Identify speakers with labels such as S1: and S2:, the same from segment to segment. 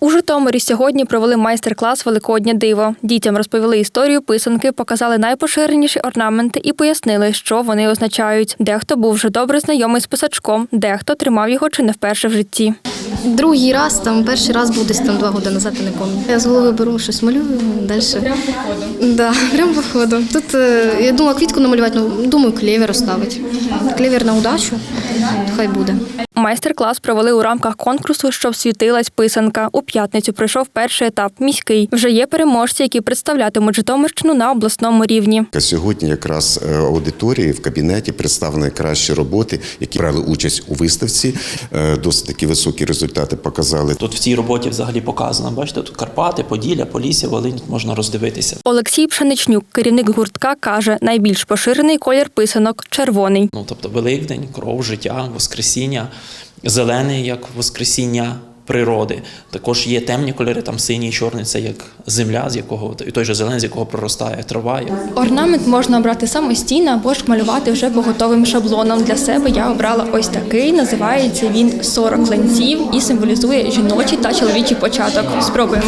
S1: У Житомирі сьогодні провели майстер-клас Великоднє диво. Дітям розповіли історію писанки, показали найпоширеніші орнаменти і пояснили, що вони означають. Дехто був вже добре знайомий з писачком, дехто тримав його чи не вперше в житті.
S2: Другий раз, там перший раз був десь там два роки назад, я не пам'ятаю. Я з голови беру щось малюю, далі. Прямо? Да, прямо походу. Тут е, я думала квітку намалювати, ну думаю, клевер оставити. Клевер на удачу, хай буде.
S1: Майстер-клас провели у рамках конкурсу, щоб світилась писанка. У п'ятницю пройшов перший етап міський. Вже є переможці, які представлятимуть Житомирщину на обласному рівні.
S3: Сьогодні якраз е, аудиторії в кабінеті представлені кращі роботи, які брали участь у виставці. Е, Досить такі високі результати показали.
S4: Тут в цій роботі взагалі показано. Бачите, тут Карпати, Поділля, Полісся, Волинь можна роздивитися.
S1: Олексій Пшеничнюк, керівник гуртка, каже, найбільш поширений колір писанок червоний.
S4: Ну тобто Великдень, кров, життя, Воскресіння, зелений як Воскресіння природи. Також є темні кольори, там синій, чорний це як земля, з якого і той же зелений, з якого проростає трава.
S1: Орнамент можна обрати самостійно або ж малювати вже по готовим шаблонам. Для себе я обрала ось такий. Називається він 40 кленців і символізує жіночий та чоловічий початок. Спробуємо.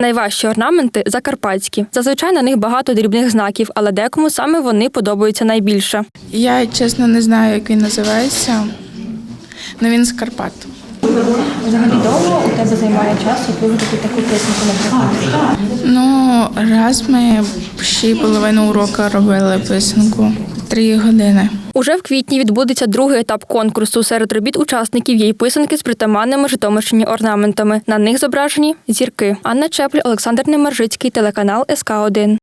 S1: Найважчі орнаменти закарпатські. Зазвичай на них багато дрібних знаків, але декому саме вони подобаються найбільше.
S5: Я чесно не знаю, як він називається. Але він з Карпат.
S1: Взагалі довго у тебе займає часу вивчити таку писанку, наприклад.
S5: Ну, раз ми ще половину уроку робили писанку. Три години.
S1: Уже в квітні відбудеться другий етап конкурсу. Серед робіт учасників є й писанки з притаманними Житомирщині орнаментами. На них зображені зірки. Анна Чепль, Олександр Немержицький, телеканал СК 1